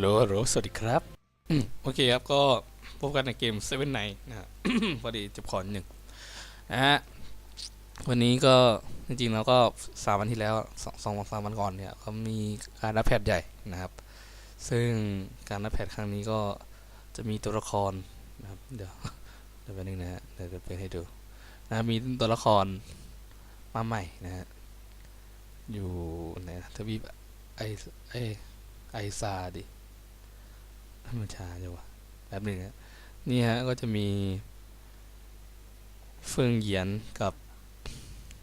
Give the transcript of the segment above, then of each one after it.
ลโหลโหลสวัสดีครับ โอเคครับ ก็พบกันในเกม Seven Night นะฮะพอดีจ็บคอนหนึ่งนะฮะ วันนี้ก็จริงๆแล้วก็สามวันที่แล้วสองสองสามวันก่อนเนี่ยเขามีการรับแพทใหญ่นะครับ ซึ่งการรับแพทครั้งนี้ก็จะมีตัวละครนะครับ เดี๋ยวเดี๋ยวไปบนึงนะฮะเดี๋ยวจะเปิดให้ดูนะมีตัวละครมาใหม่นะฮะอยู่ไหนทวีปไอไอไอซาดิ ธรรมชาติวะแป๊บหนึ่งฮะนี่ฮะก็จะมี เฟิงเหยียนกับ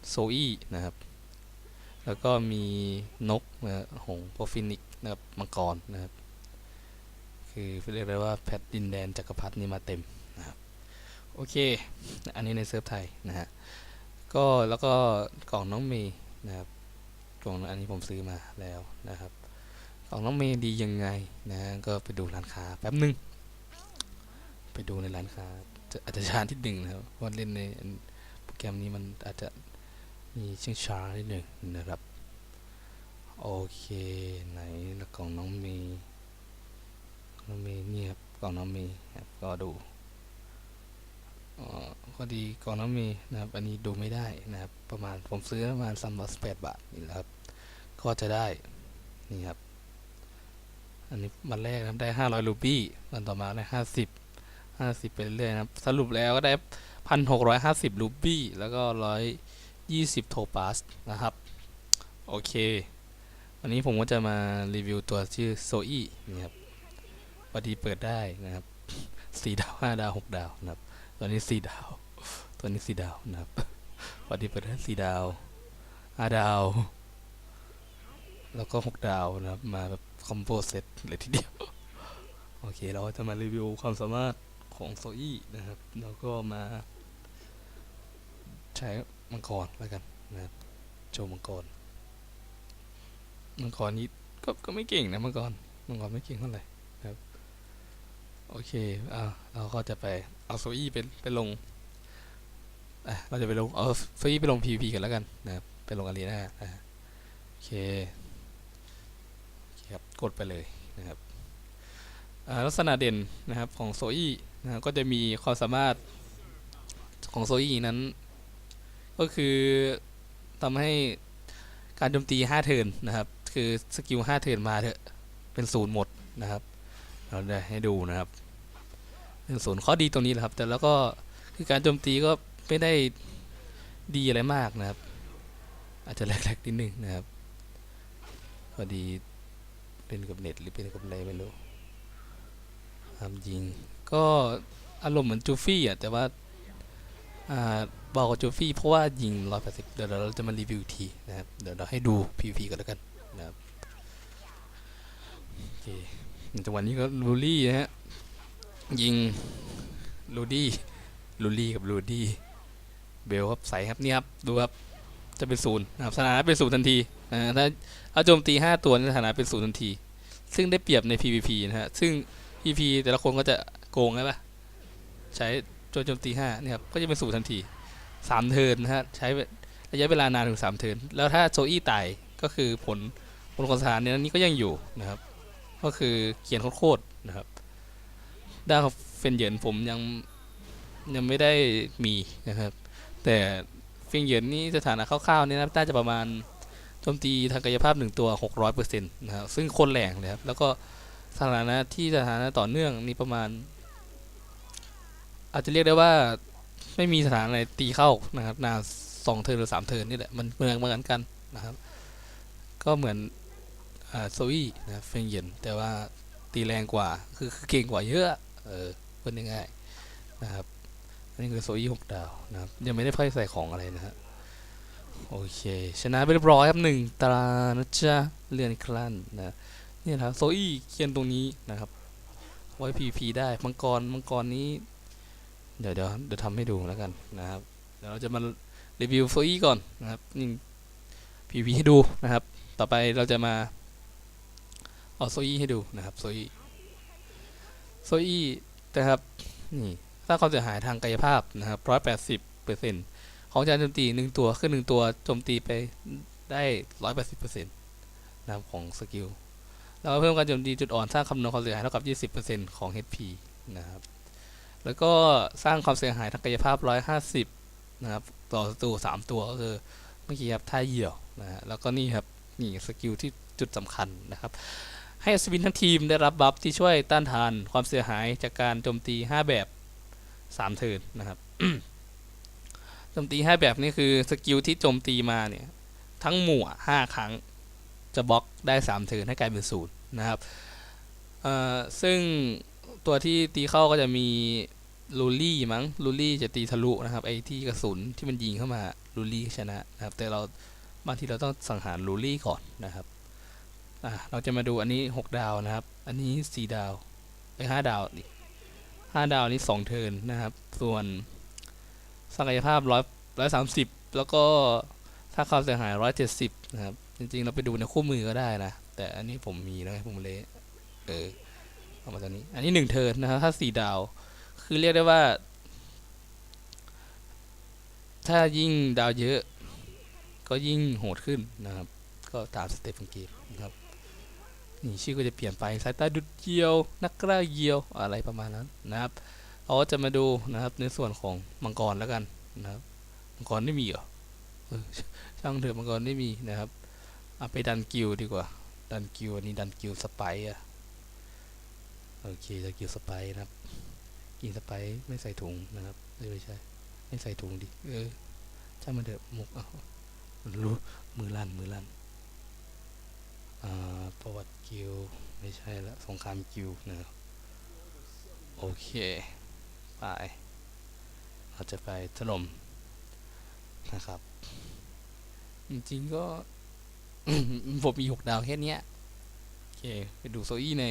โซอี้นะครับ แล้วก็มีนกนะฮะหงโปรฟินิกนะครับมังกรนะครับ คือเรียกได้ว่าแพทดินแดนจักรพรรดินี่มาเต็มนะครับ โอเค อันนี้ในเซิร์ฟไทยนะฮะก็แล้วก็กล่องน้องเมย์นะครับกล่องอันนี้ผมซื้อมาแล้วนะครับ ของน้องเมย์ดียังไงนะก็ไปดูร้านค้าแป๊บหนึ่งไปดูในร้านค้าจะอาจจะช้าที่หนึ่งนะครับเพราเล่นในโปรแกรมนี้มันอาจจะมีเชื่องช้านิดหนึ่งนะครับโอเคไหนล้วกล่องน้องเมย์น้องเมย์เนี่ยครับกล่องน้องเมย์ครับก็ดูอ๋อดีกล่องน้องเมย์นะครับอันนี้ดูไม่ได้นะครับประมาณผมซื้อประมาณสามร้อยแปดบาทนี่แหละครับก็จะได้นี่ครับ อันนี้วันแรกนะได้ห้าร้อยรูปี้วันต่อมาได้ห้าสิบห้าสิบไปเรื่อยนะครับสรุปแล้วก็ได้พันหกร้อยห้าสิบรูปี้แล้วก็ร้อยยี่สิบโทปัสนะครับ โอเค วันนี้ผมก็จะมารีวิวตัวชื่อโซอี้นี่ครับพอดีเปิดได้นะครับสี่ดาวห้าดาวหกดาวนะครับ ตัวนี้สี่ดาว ตัวนี้สี่ดาวนะครับพอดีเปิดได้สี่ดาวห้าดาว แล้วก็หกดาวนะครับมาแบบ คอมโบเซตเลยทีเดียว โอเค เราจะมารีวิวความสามารถของโซอี้นะครับ แล้วก็มาใช้มังกรแล้วกันนะครับโชว์มังกร มังกรนี้ก็ก็ไม่เก่งนะมังกร มังกรไม่เก่งเท่าไหร่นะครับ โอเคอ่าเราก็จะไปเอาโซอี้ไปไปลงอะเราจะไปลงเอาโซอี้ไปลง PVP กันแล้วกันนะครับ ไปลงอารีนาอะโอเค กดไปเลยนะครับลักษณะเด่นนะครับของโซอี้นะก็จะมีความสามารถของโซอี้นั้น ก็คือทำให้การโจมตี 5 เทิร์นนะครับ คือสกิล 5 เทิร์นมาเถอะเป็นศูนย์หมดนะครับเราได้ให้ดูนะครับเป็นศูนย์ข้อดีตรงนี้แหละครับ แต่แล้วก็คือการโจมตีก็ไม่ได้ดีอะไรมากนะครับ อาจจะแรกๆนิดนึงนะครับพอดี เป็นกับเน็ตหรือเป็นกับอะไรไม่รู้ทำยิง ก็อารมณ์เหมือนจูฟี่อะ แต่ว่าอ่าเบากว่าจูฟี่เพราะว่ายิงร้อยแปดสิบเดี๋ยวเราจะมารีวิวทีนะครับ เดี๋ยวเราให้ดู PVP กันแล้วกันนะครับโอเคจังหวะนี้ก็ลูลี่นะฮะยิงลูดี้ลูลี่กับลูดี้เบลครับใส่ครับนี่ครับดูครับจะเป็นศูนย์นะครับสถานะเป็นศูนย์ทันที ถ้าเอาโจมตี 5 ตัวในฐานะเป็นศูนย์ทันที ซึ่งได้เปรียบใน PVP นะฮะ ซึ่ง PVP แต่ละคนก็จะโกงใช่ปะใช้โจมโจมตี5เนี่ยครับ ก็จะเป็นศูนย์ทันที 3 เทิร์นนะฮะ ใช้ระยะเวลานานถึง 3 เทิร์น แล้วถ้าโซอี้ตายก็คือผลผลของสถานเนี่ยนี้ก็ยังอยู่นะครับ ก็คือเขียนโคตรนะครับด้านของเฟนเยินผมยังยังไม่ได้มีนะครับ แต่เฟนเยินนี่สถานะคร่าวๆเนี่ยนะน่าจะประมาณ มตีทางกายภาพหนึ่งตัว 600%นะครับซึ่งโคนแรงเลยครับ แล้วก็สถานะที่สถานะต่อเนื่องนี่ประมาณ อาจจะเรียกได้ว่าไม่มีสถานะอะไรตีเข้านะครับนานสองเทิร์นหรือสามเทิร์นนี่แหละมันเหมือนเหมือนกันนะครับ ก็เหมือนอโซอี้นะเฟงเย็นแต่ว่าตีแรงกว่าคือคือเก่งกว่าเยอะเออพูดง่ายๆนะครับอันนี้คือโซอี้หกดาวนะครับยังไม่ได้ไพ่ใส่ของอะไรนะฮะ โอเค ชนะไปเรียบร้อยครับหนึ่งตรานะจ๊ะเลื่อนคลั่นนะนี่นะครับโซอี้เขียนตรงนี้นะครับไว้พีพีได้มังกรมังกรนี้ เดี๋ยวเดี๋ยวเดี๋ยวทำให้ดูแล้วกันนะครับเดี๋ยวเราจะมารีวิวโซอี้ก่อนนะครับนี่พีพีให้ดูนะครับ ต่อไปเราจะมาเอาโซอี้ให้ดูนะครับโซอี้โซอี้นะครับนี่สร้างความเสียหายทางกายภาพนะครับร้อยแปดสิบเปอร์เซ็นต์ ของจานโจมตีหนึ่งตัวขึ้นหนึ่งตัวโจมตีไปได้ร้อยแปดสิบเปอร์เซ็นต์นะครับของสกิลแล้วก็เพิ่มการโจมตีจุดอ่อนสร้างคำนวณความเสียหายเท่ากับ20%ของ HP นะครับแล้วก็สร้างความเสียหายทางกายภาพ150นะครับต่อศัตรู3ตัวก็คือเมื่อกี้ครับท่าเหี่ยวนะฮะแล้วก็นี่ครับนี่สกิลที่จุดสำคัญนะครับให้อัศวินทั้งทีมได้รับบัฟที่ช่วยต้านทานความเสียหายจากการโจมตี 5 แบบ 3 เทิร์นนะครับ จมตี5แบบนี่คือสกิลที่โจมตีมาเนี่ยทั้งหมู่อะ5ครั้งจะบล็อกได้3เทิร์นให้กลายเป็นศูนย์นะครับซึ่งตัวที่ตีเข้าก็จะมีลูลี่มั้งลูลี่จะตีทะลุนะครับไอ้ที่กระสุนที่มันยิงเข้ามาลูลี่ชนะนะครับแต่เราบางทีเราต้องสังหารลูลี่ก่อนนะครับอะเราจะมาดูอันนี้ 6 ดาวนะครับ อันนี้ 4 ดาวไอ้ห้าดาวนี่ห้าดาวนี่2เทิร์นนะครับ ส่วน ศักยภาพร้อยร้อยสามสิบแล้วก็ถ้าความเสียหายร้อยเจ็ดสิบนะครับ จริงๆ เราไปดูในคู่มือก็ได้นะ แต่อันนี้ผมมีแล้วไงผมเลยเออเอามาตัวนี้ อันนี้หนึ่งเทิร์นนะครับถ้าสี่ดาว คือเรียกได้ว่า ถ้ายิ่งดาวเยอะ ก็ยิ่งโหดขึ้นนะครับ ก็ตามสเต็ปของเกมนะครับนี่ชื่อก็จะเปลี่ยนไปสายตาดุดเยียว นักกล้าเยียวอะไรประมาณนั้นนะครับ เราก็จะมาดูนะครับในส่วนของมังกรแล้วกันนะครับ มังกรไม่มีเหรอช่างเถอะมังกรไม่มีนะครับเอาไปดันกิลดีกว่า ดันกิลอันนี้ดันกิลสไปร์อะโอเคดันกิลสไปร์นะครับ กินสไปร์ไม่ใส่ถุงนะครับไม่ใช่ ไม่ใส่ถุงดิเออช่างมันเถอะมุกเอารู้มือลั่นมือลั่นอ่าประวัติกิลด์ไม่ใช่ละสงครามกิลด์นะครับโอเค ไป เราจะไปถล่มนะครับ จริงๆก็ ผมมีหกดาวแค่นี้โอเค ไปดูโซอี้ใน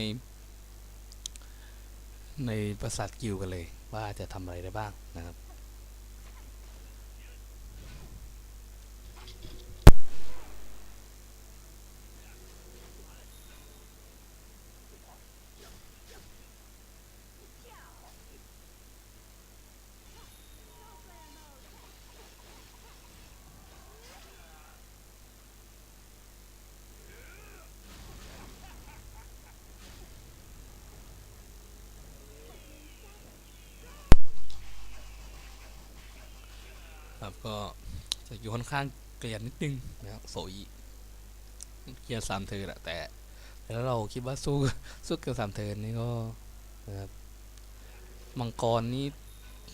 ในปราสาทกิวกันเลย ว่าจะทำอะไรได้บ้างนะครับ ครับ ก็จะอยู่ค่อนข้างเกลียนนิดนึงนะครับโซอีเกียร์สามเทิร์นอะแต่แล้วเราคิดว่าสู้สู้เกียร์สามเทิร์นนี่ก็นะครับมังกรนี่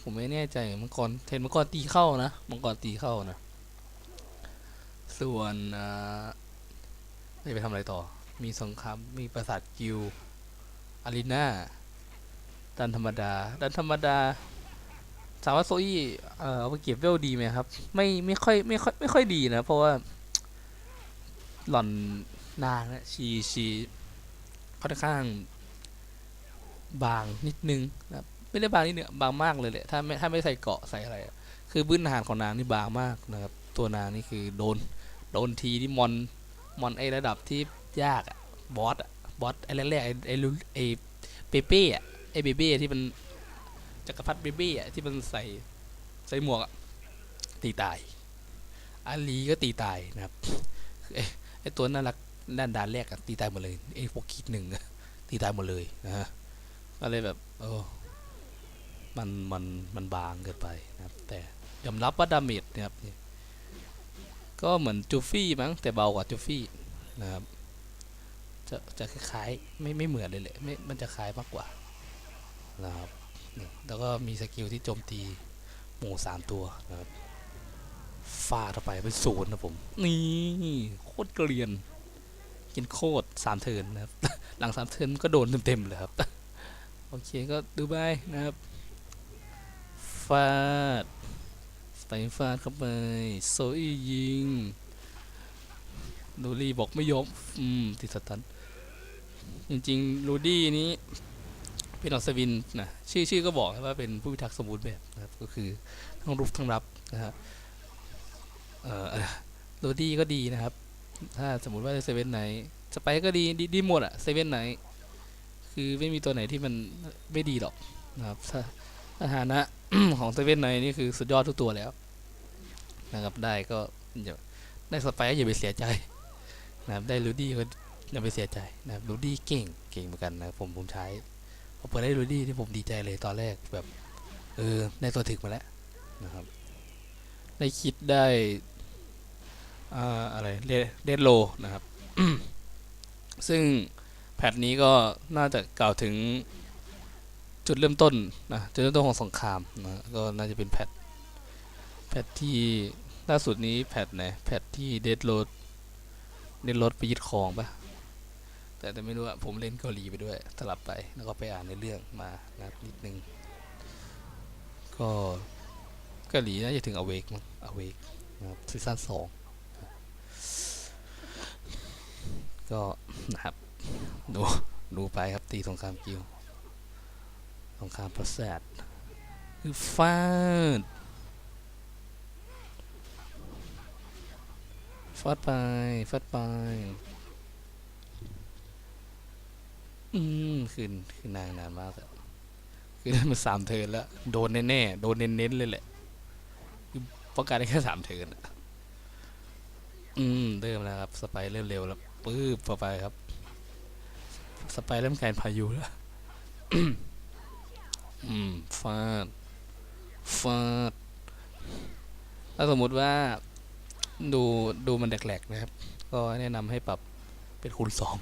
ผมไม่แน่ใจมังกรเทนมังกรตีเข้านะมังกรตีเข้านะ ส่วนอ่าจะไปทำอะไรต่อ มีสงครามมีปราสาทกิลอารีนาดันธรรมดาดันธรรมดา ถามว่าโซอี้เอ่อเอาไปเก็บเวลดีไหมครับ ไม่ไม่ค่อยไม่ค่อยไม่ค่อยดีนะ เพราะว่า หล่อนนางนะชีชีค่อนข้าง บางนิดนึงนะไม่ได้บางนิดนึงบางมากเลยแหละถ้าไม่ถ้าไม่ใส่เกาะใส่อะไร คือพื้นฐานของนางนี่บางมากนะครับ ตัวนางนี่คือโดน โดนทีที่มอนมอนไอระดับที่ยากอะบอสอะบอสไอแรกๆไอไอไอเปเป้อะไอเบเบ้ที่มัน จักรพรรดิเบบี้อะที่มันใส่ใส่หมวกตีตายอาลีก็ตีตายนะครับไอ้ตัวน่ารักด้านด่านแรกอะตีตายหมดเลยไอพวกคิดหนึ่งตีตายหมดเลยนะฮะก็เลยแบบโอ้มันมันมันบางเกินไปนะครับ แต่ยอมรับว่าดาเมจเนี่ยครับก็เหมือนจูฟี่มั้งแต่เบากว่าจูฟี่นะครับจะจะคล้ายๆไม่ไม่เหมือนเลยแหละไม่มันจะคล้ายมากกว่านะครับ แล้วก็มีสกิลที่โจมตีหมู่สามตัวนะครับฟาดเข้าไปเป็นศูนย์นะผม นี่โคตรเกลียน กินโคตรสามเทินนะครับ หลังสามเทินก็โดนเต็มๆเลยครับ โอเคก็ดูไปนะครับฟาดสไตฟาดเข้าไปโซอี้ยิงลูดี้บอกไม่ยอมอืมติดสตัน จริงๆลูดี้นี้ เป็นอัศวินนะชื่อชื่อก็บอกว่าเป็นผู้พิทักษ์สมบูรณ์แบบนะครับก็คือทั้งรุกทั้งรับนะฮะโรดี้ก็ดีนะครับ ถ้าสมมุติว่าเซเว่นไหนสไปก็ดีดีหมดอะเซเว่นไหนคือไม่มีตัวไหนที่มันไม่ดีหรอกนะครับสถานะของเซเว่นไหนนี่คือสุดยอดทุกตัวแล้วนะครับได้ก็อย่าได้สไปก็อย่าไปเสียใจนะครับได้ลูดี้ก็อย่าไปเสียใจนะครับรูดี้เก่งเก่งเหมือนกันนะผมผมใช้ พอเปิดได้รูดี้ที่ผมดีใจเลยตอนแรกแบบ เออได้ตัวถึกมาแล้วนะครับ ได้คิดได้อ่าอะไรเดดโลนะครับ ซึ่งแพทนี้ก็น่าจะกล่าวถึงจุดเริ่มต้นนะจุดเริ่มต้นของสงครามนะก็น่าจะเป็นแพทแพทที่ล่าสุดนี้แพทไหนแพทที่เดดโลดเดดโลดไปยึดครองปะ แต่แต่ไม่รู้อะผมเล่นเกาหลีไปด้วยสลับไปแล้วก็ไปอ่านในเรื่องมานะนิดนึง ก็เกาหลีน่าจะถึงอเวกมั้งอเวกนะครับซีซั่นสองก็นะครับดูดูไปครับตีสงครามกิวสงครามประสาทคือฟาดฟาดไปฟาดไป อืมคืนคือนางนานมากแล้วคือได้มาสามเทิร์นแล้ว โดนแน่ๆโดนเน้นๆเลยแหละคือป้องกันได้แค่สามเทิร์นอะอืมเริ่มแล้วครับสไปเริ่มเร็วแล้วปื๊บพอไปครับ สไปเริ่มกายเป็นพายุแล้วอืมฟาดฟาดถ้าสมมุติว่า ดูดูมันแหลกๆนะครับ ก็แนะนำให้ปรับเป็นคูณสอง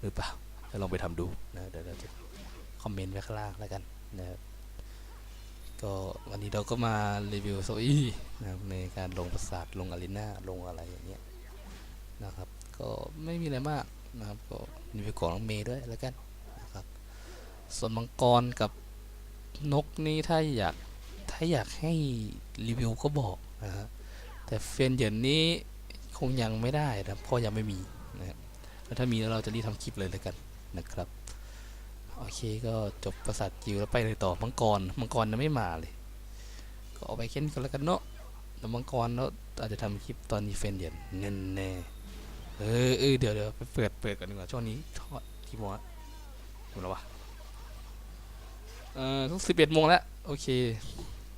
หรือเปล่า จะลองไปทำดูนะเดี๋ยวเราจะคอมเมนต์ไว้ข้างล่างแล้วกันนะครับก็วันนี้เราก็มารีวิวโซอี้นะครับในการลงประสาทลงอารีนาลงอะไรอย่างเงี้ยนะครับ ก็ไม่มีอะไรมากนะครับ ก็รีวิวของน้องเมย์ด้วยแล้วกันนะครับ ส่วนมังกรกับนกนี่ถ้าอยากถ้าอยากให้รีวิวก็บอกนะฮะแต่เฟนเยนนี้คงยังไม่ได้นะเพราะยังไม่มีนะครับแล้วถ้ามีแล้วเราจะรีบทำคลิปเลยแล้วกัน นะครับ โอเคก็จบประสาทจิวแล้วไปเลยต่อมังกรมังกรยังไม่มาเลย ก็เอาไปเค้นกันแล้วกันเนาะแล้วมังกรแล้วอาจจะทำคลิปตอนนี้เฟนเหยินแน่แน่เออเออเดี๋ยวเดี๋ยวไปเปิดเปิดก่อนดีกว่าช่วงนี้ทอดกี่โมงละหมดแล้ววะเอ่อทุกสิบเอ็ดโมงแล้วโอเค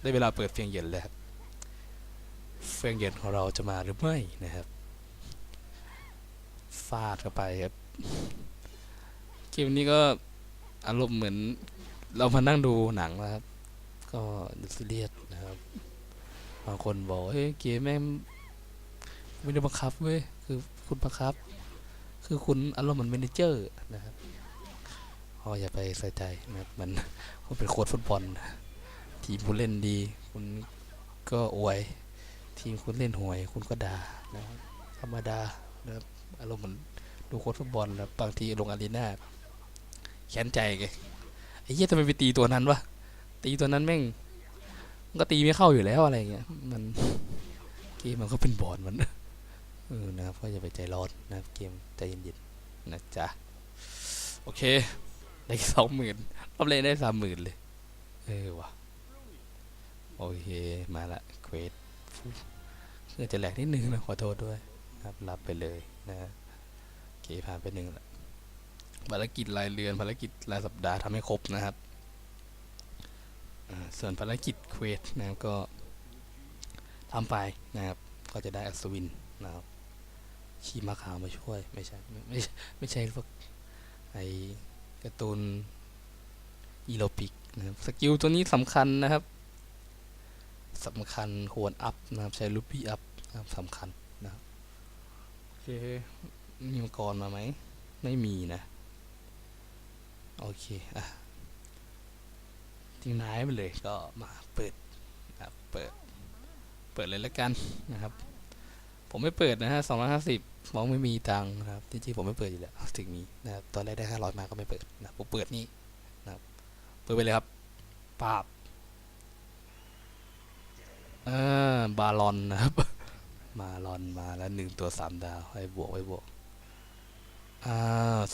ได้เวลาเปิดเฟียงเย็นแล้วครับเฟียงเย็นของเราจะมาหรือไม่นะครับฟาดเข้าไปครับ เกมนี้ก็อารมณ์เหมือน เรามานั่งดูหนังนะครับ ก็ดูซีเรียสนะครับ บางคนบอกเฮ้ยเกมแม่งไม่ได้บังคับเว้ยคือคุณบังคับ คือคุณอารมณ์เหมือนเมนเจอร์นะครับอ๋ออย่าไปใส่ใจนะครับมันคุณเป็นโค้ชฟุตบอลทีมคุณเล่นดี คุณก็อวย ทีมคุณเล่นห่วย คุณก็ด่านะครับธรรมดานะครับอารมณ์เหมือนดูโค้ชฟุตบอลแล้วบางทีลงอารีนา แค้นใจไงไอ้เหี้ยทำไมไปตีตัวนั้นวะตีตัวนั้นแม่งมันก็ตีไม่เข้าอยู่แล้วอะไรเงี้ยมันเกมมันก็เป็นบอลมันเออนะครับก็อย่าไปใจร้อนนะครับเกมใจเย็นๆนะจ๊ะโอเคได้สองหมื่นรอบแรกได้สามหมื่นเลยเออวะโอเคมาละเควสเพื่อจะแหลกนิดนึงนะขอโทษด้วยนะครับรับไปเลยนะโอเคผ่านไปหนึ่งละ ภารกิจรายเดือนภารกิจรายสัปดาห์ทำให้ครบนะครับอ่าส่วนภารกิจเควสนะครับก็ทำไปนะครับ ก็จะได้อัศวินนะครับขี่ม้าขาวมาช่วย ไม่ใช่ไม่ไม่ใช่ไม่ใช่พวกไอการ์ตูนอีโลปิกนะครับสกิลตัวนี้สำคัญนะครับสำคัญควรอัพนะครับใช้ลูปี้อัพนะครับสำคัญนะครับโอเคมีมังกรมาไหม ไม่มีนะ โอเคอะทิ้งท้ายไปเลยก็มาเปิดนะเปิด เปิดเลยแล้วกันนะครับ ผมไม่เปิดนะฮะสองร้อยห้าสิบมองไม่มีตังครับจริงๆผมไม่เปิดอยู่แล้วถึงมีนะครับตอนแรกได้ห้าร้อยมาก็ไม่เปิดนะผมเปิดนี่เปิดไปเลยครับปาบเอ่าบาลอนนะครับ มาลอนมาแล้วหนึ่งตัวสามดาวไว้บวกไว้บวก อ่า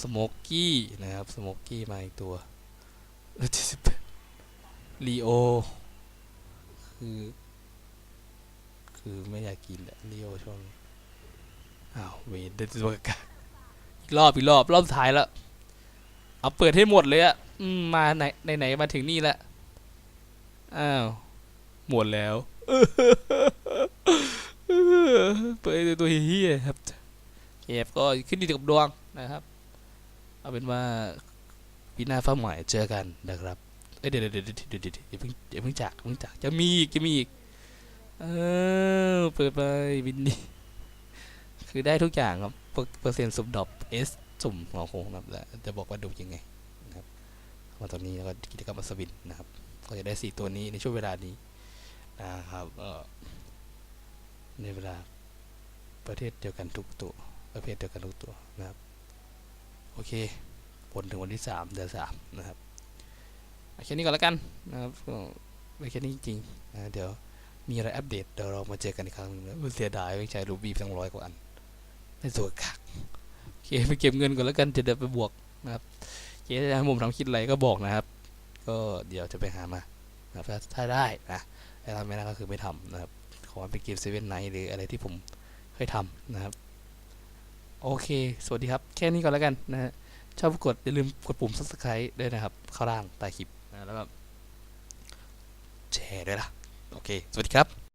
สโมกกี้นะครับสโมกกี้มาอีกตัวเจ็ดสิบลีโอคือ คือไม่อยากกินแหละลีโอช่วงอ้าวเวนเดนตัวกากอีกรอบอีกรอบรอบสุดท้ายแล้วเอาเปิดให้หมดเลยอะมาไหนไหนไหนมาถึงนี่ละอ้าวหมดแล้วเปิดตัวเฮียครับเก็บก็ขึ้นอยู่กับดวง นะครับ เอาเป็นว่าปีหน้าฟ้าใหม่เจอกันนะครับเอ้เดี๋ยวเดี๋ยวเดี๋ยวเดี๋ยวเดี๋ยวเดี๋ยวเพิ่งอย่าเพิ่งจากเพิ่งจากจะมีอีกจะมีอีกเออเปิดไปบินนี่คือได้ทุกอย่างครับเปอร์เซ็นต์สุ่มดอปเอสสุ่มหัวโค้งนะครับแล้วจะบอกว่าดูยังไงนะครับมาตอนนี้แล้วก็กิจกรรมอัศวินนะครับ ก็จะได้สี่ตัวนี้ในช่วงเวลานี้นะครับเออในเวลาประเทศเดียวกันทุกตัวประเภทเดียวกันทุกตัวนะครับ โอเคผลถึงวันที่สามเดือนสามนะครับเอแค่นี้ก่อนแล้วกันนะครับไม่แค่นี้จริงๆนะเดี๋ยวมีอะไรอัปเดตเดี๋ยวเรามาเจอกันอีกครั้งหนึงนะเสียดายไม่ใช้รูบีทั้งร้อยกว่าอันไม่สวยคักโอเคไปเก็บเงินก่อนแล้วกันจะเดี๋ยวไปบวกนะครับเจ๊จะให้ผมทำคิดอะไรก็บอกนะครับ ก็เดี๋ยวจะไปหามานะครับถ้าถ้าได้นะถ้าทำไม่ได้ก็คือไม่ทำนะครับขอให้เป็นเกมเซเว่นไนท์หรืออะไรที่ผมเคยทำนะครับ โอเค สวัสดีครับ แค่นี้ก่อนแล้วกันนะฮะ ชอบกด อย่าลืมกดปุ่ม subscribe ด้วยนะครับ ข้างล่างใต้คลิปนะแล้วก็แชร์ด้วยล่ะ โอเค สวัสดีครับ